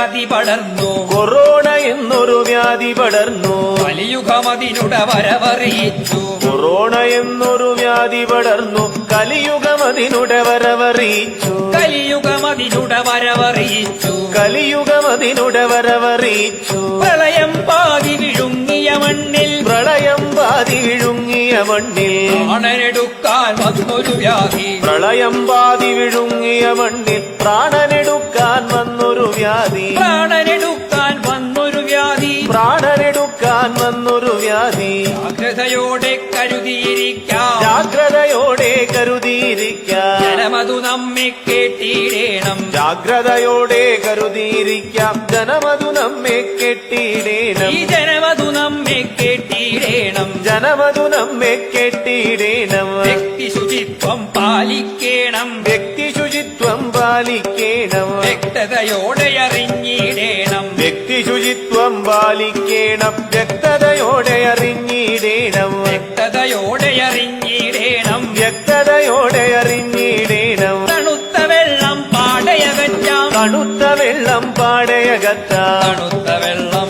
വ്യാധി പടർന്നു. കൊറോണ എന്നൊരു വ്യാധി പടർന്നു. കലിയുഗമതിനുട വരവറിയിച്ചു. കൊറോണ എന്നൊരു വ്യാധി പടർന്നു. കലിയുഗമതിനുട വരവറിയിച്ചു. കലിയുഗമതിനുട വരവറിയിച്ചു. കലിയുഗമതിനുട വരവറിയിച്ചു. പ്രളയം പാതി വിഴുങ്ങിയ മണ്ണിൽ പ്രളയം വിഴുങ്ങിയ മണ്ണിൽ പ്രാണനെടുക്കാൻ വന്നൊരു വ്യാധി പ്രളയം പാതി വിഴുങ്ങിയ മണ്ണിൽ പ്രാണനെടുക്കാൻ വന്നൊരു വ്യാധി. പ്രാണനെടുക്കാൻ വന്നൊരു വ്യാധി. പ്രാണനെടുക്കാൻ വന്നൊരു വ്യാധി. ജാഗ്രതയോടെ കരുതിയിരിക്കാം. ജാഗ്രതയോടെ കരുതിയിരിക്കാം. ജനമതു നമ്മെ കേട്ടിടേണം ജാഗ്രതയോടെ കരുതിയിരിക്കാം. ജനമതു നമ്മെ കെട്ടിയിടേണം. ഈ ജനമതു നമ്മെ കേട്ടിടേണം ജനമതു നമ്മെ കെട്ടിയിടേണം. വ്യക്തി ശുചിത്വം പാലിക്കണം. വ്യക്തി ശുചിത്വം പാലിക്കണം. വ്യക്തതയോടെ അറിഞ്ഞിടേണം. വ്യക്തി ശുചിത്വം പാലിക്കണം. വ്യക്തതയോടെ അറിഞ്ഞിടേണം. വ്യക്തതയോടെ അറിഞ്ഞിടേണം. തണുത്ത വെള്ളം പാടയകറ്റാം. തണുത്ത വെള്ളം പാടയകറ്റാം. തണുത്ത വെള്ളം.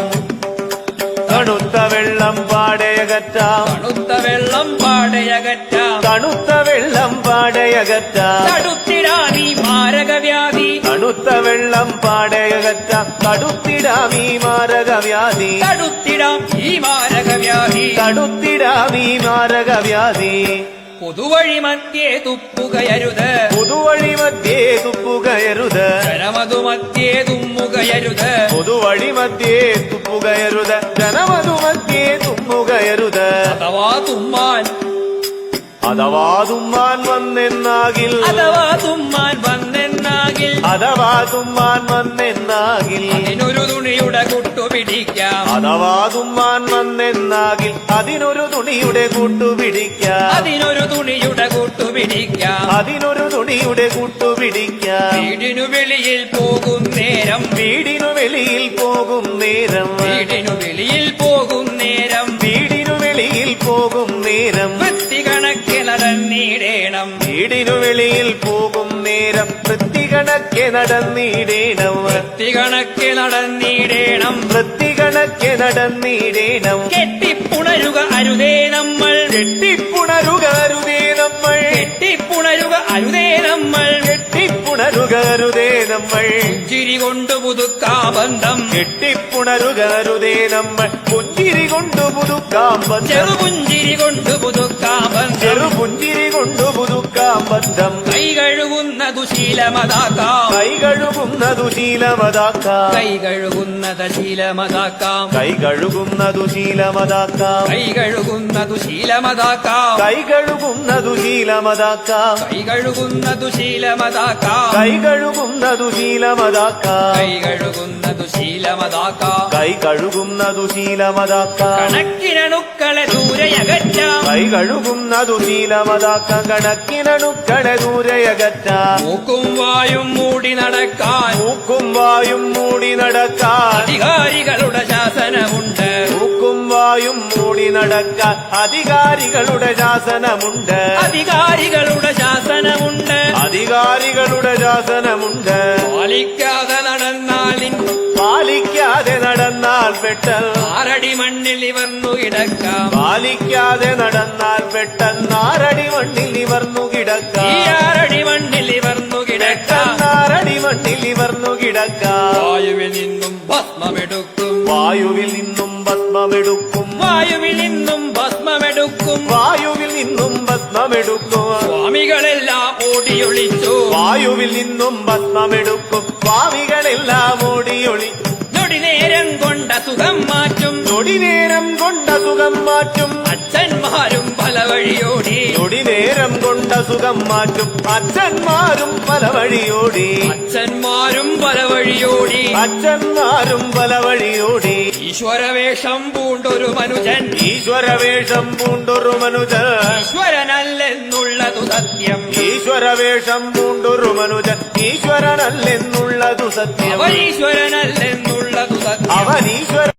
തണുത്ത വെള്ളം പാടയകറ്റാം. തണുത്ത വെള്ളം പാടയകറ്റാം. തണുത്ത വെള്ളം പാടയകറ്റാം. തടുത്തിടാമി മാരകവ്യാധി. തണുത്ത വെള്ളം പാടയകറ്റാം. തടുത്തിടാമീ മാരകവ്യാധി. തടുത്തിടാം ഈ മാരകവ്യാധി. തടുത്തിടാമീ മാരകവ്യാധി. പൊതുവഴി മധ്യേ തുപ്പുകയരുത്. പുതുവഴി മധ്യേ തുപ്പുകയരുത്. ജനമതു മധ്യേ തുമ്മുകയരുത്. പുതുവഴി മധ്യേ തുപ്പുകയരുത്. ജനമതു മധ്യേ തുമ്മുകയരുത്. അഥവാ തുമ്മാൻ അഥവാ തുമ്മാൻ വന്നെന്നാകിൽ അഥവാ തുമ്മാൻ വന്നെന്നാകിൽ അഥവാ തുമ്മാൻ വന്നെന്നാകിൽ അതിനൊരു തുണിയുടെ കുട്ടുപിടിക്കാം അഥവാ തുമ്മാൻ വന്നെന്നാകിൽ അതിനൊരു തുണിയുടെ കൂട്ടുപിടിക്കാം അതിനൊരു തുണിയുടെ കുട്ടുപിടിക്കാം അതിനൊരു തുണിയുടെ കൂട്ടുപിടിക്കാം വീടിനു വെളിയിൽ പോകും നേരം. വീടിനു വെളിയിൽ പോകും നേരം. വീടിനു വെളിയിൽ പോകും നേരം. വീടിനു വെളിയിൽ പോകും നേരം. വൃത്തി നടന്നിടേണം വീടിനു വെളിയിൽ നേരം വൃത്തികണക്കെ നടന്നിടേണം. വൃത്തികണക്കെ നടന്നിടേണം. വൃത്തികണക്കെ നടന്നിടേണം. കെട്ടിപ്പുണരുക അരുതേ നമ്മൾ. കെട്ടിപ്പുണരുക അരുതേ നമ്മൾ. കെട്ടിപ്പുണരുക അരുതേ നമ്മൾ. കെട്ടിപ്പുണരുക അരുതേ നമ്മൾ. ചിരി കൊണ്ട് പുതുക്കാ ബന്ധം. കെട്ടിപ്പുണരുക അരുതേ നമ്മൾ. പുഞ്ചിരി കൊണ്ട് പുതുക്കാ ബന്ധം. ചെറുപുഞ്ചിരി കൊണ്ട് പുതുക്കാ ബന്ധം. ചെറുപുഞ്ചിരി കൊണ്ടു പുതുക്കാം ബന്ധം കൈ കഴുകുന്നതു ശീലമതാക്കാം കൈ കഴുകുന്നതു ശീലമതാക്കാം കൈ കഴുകുന്നത് ശീലമതാക്കാം കൈ കഴുകുന്നതു ശീലമതാക്കാം കൈ കഴുകുന്നതു ശീലമതാക്കാം കൈ കഴുകുന്നതു ശീലമതാക്കാം കൈ കഴുകുന്നതു ശീലമതാക്കാം കൈ കഴുകുന്നതു ശീലമതാക്കാം കൈ കഴുകുന്നതു ശീലമതാക്കാം കൈ കഴുകുന്നതു ശീലമതാക്കാം കണക്കിനണുക്കളെ ദൂരയകറ്റാം കൈ കഴുകുന്നതു ശീലമതാക്കാം കണക്കിനണുക്കളെ ദൂരയകറ്റാം മൂക്കും വായും മൂടി നടക്കാൻ മൂക്കും വായും മൂടി നടക്കാൻ. അധികാരികളുടെ ശാസനമുണ്ട്. മൂക്കും വായും മൂടി നടക്കാൻ അധികാരികളുടെ ശാസനമുണ്ട്. അധികാരികളുടെ ശാസനമുണ്ട്. അധികാരികളുടെ ശാസനമുണ്ട്. പാലിക്കാതെ നടന്നാൽ നിൻ പാലിക്കാതെ നടന്നാൽ പെട്ടൽ ആരടി മണ്ണിൽ ഇവർന്നു കിടക്കാം. പാലിക്കാതെ നടന്നാൽ പെട്ടെന്ന് ആരടി മണ്ണിൽ നിവർന്നു മണ്ണിൽ ഇവർന്നു കിടക്കാം. വായുവിൽ നിന്നും ഭസ്മമെടുക്കും. വായുവിൽ നിന്നും ഭസ്മമെടുക്കും. വായുവിൽ നിന്നും ഭസ്മമെടുക്കും. വായുവിൽ നിന്നും ഭസ്മമെടുക്കും. സ്വാമികളെല്ലാം ഓടിയൊളിച്ചു. വായുവിൽ നിന്നും ഭസ്മമെടുക്കും. സ്വാമികളെല്ലാം ഓടിയൊളി നൊടി നേരം കൊണ്ട സുഖം മാറ്റും. നൊടി നേരം കൊണ്ട സുഖം മാറ്റും. അച്ഛന്മാരും പല വഴിയോടി. നൊടി നേരം കൊണ്ട സുഖം മാറ്റും. അച്ഛന്മാരും പല വഴിയോടി. അച്ഛന്മാരും പല വഴിയോടി. അച്ഛന്മാരും പല വഴിയോടി. ഈശ്വരവേഷം പൂണ്ടൊരു മനുജൻ. ഈശ്വരവേഷം പൂണ്ടൊരു മനുജൻ. ഈശ്വരനല്ലെന്നുള്ളതു സത്യം. ഈശ്വരവേഷം പൂണ്ടൊരു മനുജൻ ഈശ്വരനല്ലെന്നുള്ളതു സത്യം. ഈശ്വരനല്ലെന്നുള്ളതു സത്യം. അവൻ ഈശ്വര